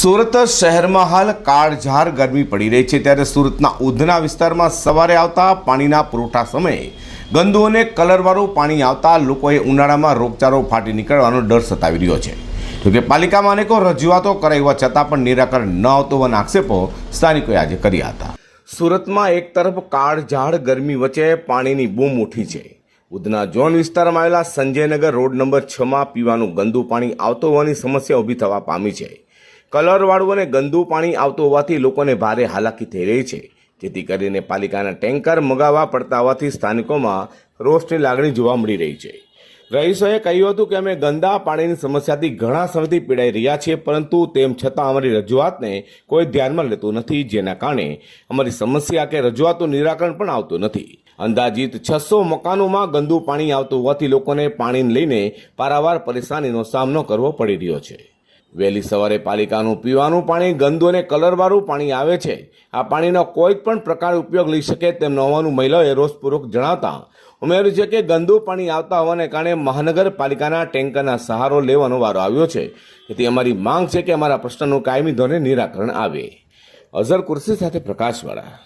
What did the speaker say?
સુરત શહેરમાં હાલ કાળઝાર ગરમી પડી રહી છે ત્યારે સુરતના ઉધના વિસ્તારમાં સવારે આવતા પાણીના પુરવઠા સમયે ગંદુ અને કલરવાળું પાણી આવતા લોકોએ ઉનાળામાં રોગચાળો ફાટી નીકળવાનો ડર સતાવી રહ્યો છે. જોકે પાલિકામાં અનેકો રજૂઆતો કરાવ્યા છતાં પણ નિરાકરણ ન આવતો હોવાના આક્ષેપો સ્થાનિકોએ આજે કર્યા હતા. સુરતમાં એક તરફ કાળઝાળ ગરમી વચ્ચે પાણીની બૂમ ઉઠી છે. ઉધના ઝોન વિસ્તારમાં આવેલા સંજયનગર રોડ નંબર છમાં પીવાનું ગંદુ પાણી આવતો હોવાની સમસ્યા ઊભી થવા પામી છે. કલરવાળું અને ગંદુ પાણી આવતું હોવાથી લોકોને ભારે હાલાકી થઈ રહી છે. જેથી કરીને પાલિકાના ટેન્કર મગાવવા પડતા હોવાથી સ્થાનિકોમાં રોષની લાગણી જોવા મળી રહી છે. રહીશોએ કહ્યું હતું કે અમે ગંદા પાણીની સમસ્યાથી ઘણા સમયથી પીડાઈ રહ્યા છીએ, પરંતુ તેમ છતાં અમારી રજૂઆતને કોઈ ધ્યાનમાં લેતું નથી, જેના કારણે અમારી સમસ્યા કે રજૂઆતનું નિરાકરણ પણ આવતું નથી. અંદાજિત છસો મકાનોમાં ગંદુ પાણી આવતું હોવાથી લોકોને પાણીને લઈને પારાવાર પરેશાનીનો સામનો કરવો પડી રહ્યો છે. વહેલી સવારે પાલિકાનું પીવાનું પાણી, ગંદુ અને કલરવાળું પાણી આવે છે. આ પાણીનો કોઈ પણ પ્રકાર ઉપયોગ લઈ શકે તેમ ન હોવાનું મહિલાઓએ રોષપૂર્વક જણાવતા ઉમેર્યું છે કે ગંદુ પાણી આવતા હોવાને કારણે મહાનગરપાલિકાના ટેન્કરના સહારો લેવાનો વારો આવ્યો છે. તેથી અમારી માંગ છે કે અમારા પ્રશ્નનું કાયમી ધોરણે નિરાકરણ આવે. અઝર કુર્સી સાથે પ્રકાશવાળા.